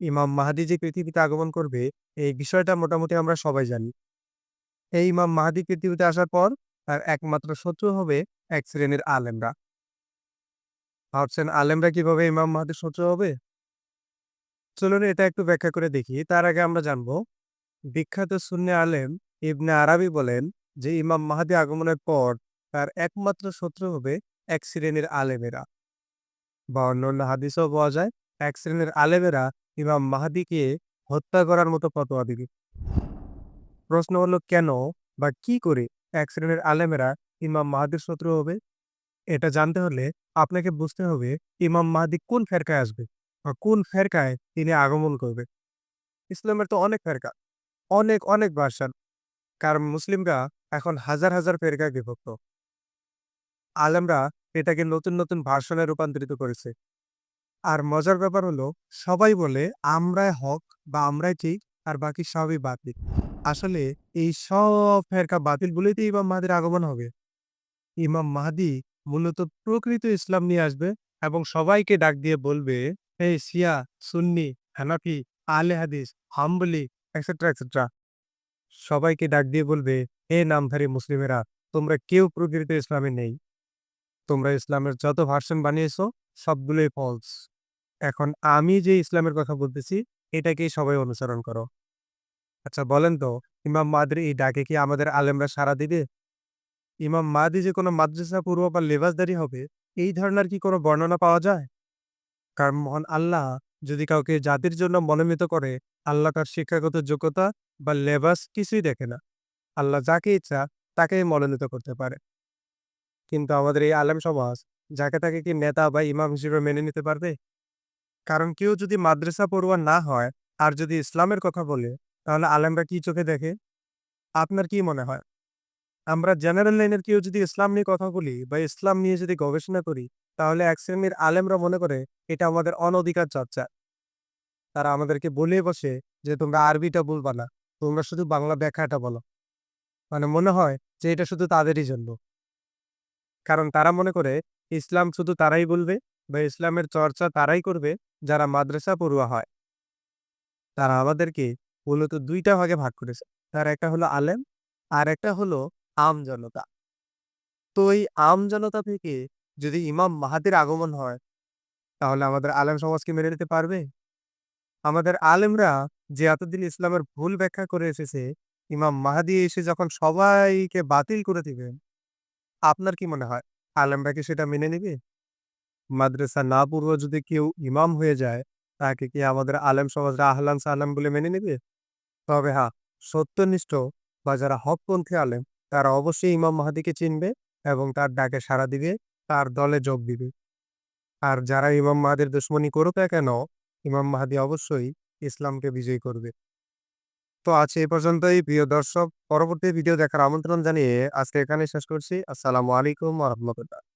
ইমাম মাহাদি যে পৃথিবীতে আগমন করবে, এই বিষয়টা মোটামুটি আমরা সবাই জানি। এই ইমাম মাহাদি পৃথিবীতে আসার পর তার একমাত্র শত্রু হবে এক শ্রেণির আলেমরা। ভাবছেন আলেমরা কীভাবে ইমাম মাহাদির শত্রু হবে? চলুন এটা একটু ব্যাখ্যা করে দেখি। তার আগে আমরা জানব, বিখ্যাত সুন্নি আলেম ইবনে আরাবী বলেন যে ইমাম মাহাদি আগমনের পর তার একমাত্র শত্রু হবে এক শ্রেণির আলেমেরা। বা অন্যান্য হাদিসেও পাওয়া যায়, এক শ্রেণির আলেমেরা ইমাম মাহাদিকে হত্যা করার মতো ফতোয়া দিবে। প্রশ্ন হলো কেন বা কি করে এক শ্রেণির আলেমেরা ইমাম মাহাদির শত্রু হবে? এটা জানতে হলে আপনাকে বুঝতে হবে ইমাম মাহাদি কোন ফেরকায় আসবে বা কোন ফেরকায় তিনি আগমন করবে। ইসলামের তো অনেক ফেরকা, অনেক অনেক ভার্সান। কারণ মুসলিমরা এখন হাজার হাজার ফেরকায় বিভক্ত। আলেমরা এটাকে নতুন নতুন ভার্সনে রূপান্তরিত করেছে। আর মজার ব্যাপার হলো সবাই বলে আমরাই হক বা আমরাই ঠিক আর বাকি সবই বাতিল। আসলে এই সব ফেরকা বাতিল বলেই ইমাম মাহাদির আগমন হবে। ইমাম মাহাদি মূলত প্রকৃত ইসলাম নিয়ে আসবে এবং সবাইকে ডাক দিয়ে বলবে, "হে শিয়া, সুন্নি, হানাফি, আহলে হাদিস, হাম্বলি এটসেট্রা, এটসেট্রা।" সবাইকে ডাক দিয়ে বলবে, "হে নামধারী মুসলিমেরা, তোমরা কেউ প্রকৃত ইসলামে নেই। তোমরা ইসলামের যত ভার্সন বানিয়েছো সবগুলোই ফলস। এখন আমি যে ইসলামের কথা বলতেছি, এটাকেই সবাই অনুসরণ করো।" আচ্ছা বলেন তো, ইমাম মাহাদির এই ডাকে কি আমাদের আলেমরা সারা দিবে? ইমাম মাদি যে কোনো মাদ্রাসা পূর্ব বা লেবাসদারি হবে, এই ধরনের কি কোনো বর্ণনা পাওয়া যায়? কারণ মহান আল্লাহ যদি কাউকে জাতির জন্য মনোনীত করে, আল্লাহ তার শিক্ষাগত যোগ্যতা বা লেবাস কিছুই দেখে না। আল্লাহ যাকে ইচ্ছা, তাকেই মনোনীত করতে পারে। কিন্তু আমাদের এই আলেম সমাজ যাকে তাকে কি নেতা বা ইমাম হিসেবে মেনে নিতে পারবে? কারণ কেউ যদি মাদ্রাসা পড়ুয়া না হয় আর যদি ইসলামের কথা বলে তাহলে আলেমরা কি চোখে দেখে? আপনার কি মনে হয়? আমরা জেনারেল লাইনের কেউ যদি ইসলাম নিয়ে কথা বলি বা ইসলাম নিয়ে যদি গবেষণা করি তাহলে এক শ্রেণির আলেমরা মনে করে এটা আমাদের অনধিকার চর্চা। তারা আমাদেরকে বলে বসে যে তোমরা আরবিটা বলবা না, তোমরা শুধু বাংলা ব্যাখ্যাটা বলো। মানে মনে হয় যে এটা শুধু তাদেরই জন্য। কারণ তারা মনে করে ইসলাম শুধু তারাই বলবে বা ইসলামের চর্চা তারাই করবে যারা মাদ্রাসা পড়ুয়া হয়। তারা আমাদেরকে মূলত দুইটা ভাগে ভাগ করেছে। তার একটা হলো আলেম আর একটা হলো আম জনতা। তো এই আম জনতা থেকে যদি ইমাম মাহাদির আগমন হয়, তাহলে আমাদের আলেম সমাজ কি মেনে নিতে পারবে? আমাদের আলেমরা যে এতদিন ইসলামের ভুল ব্যাখ্যা করে এসেছে, ইমাম মাহাদি এসে যখন সবাইকে বাতিল করে দিবেন, আপনার কি মনে হয় আলেমরা কি সেটা মেনে নিবে? মাদ্রাসা না পড়ুয়া যদি কেউ ইমাম হয়ে যায়, তাকে কি আমাদের আলেম সমাজরা আহলান সাহলান বলে মেনে নিবে? তবে হ্যাঁ, সত্যনিষ্ঠ বা যারা হকপন্থী আলেম তারা অবশ্যই ইমাম মাহাদিকে চিনবে এবং তার ডাকে সাড়া দিবে, তার দলে যোগ দিবে। আর যারা ইমাম মাহাদির দুশমনি করুক কেন, ইমাম মাহাদি অবশ্যই ইসলামকে বিজয়ী করবে। তো আজ এই পর্যন্তই প্রিয় দর্শক, পরবর্তী ভিডিও দেখার আমন্ত্রণ জানিয়ে আজকে এখানে শেষ করছি। আসসালামু আলাইকুম রহমতুল্লাহ।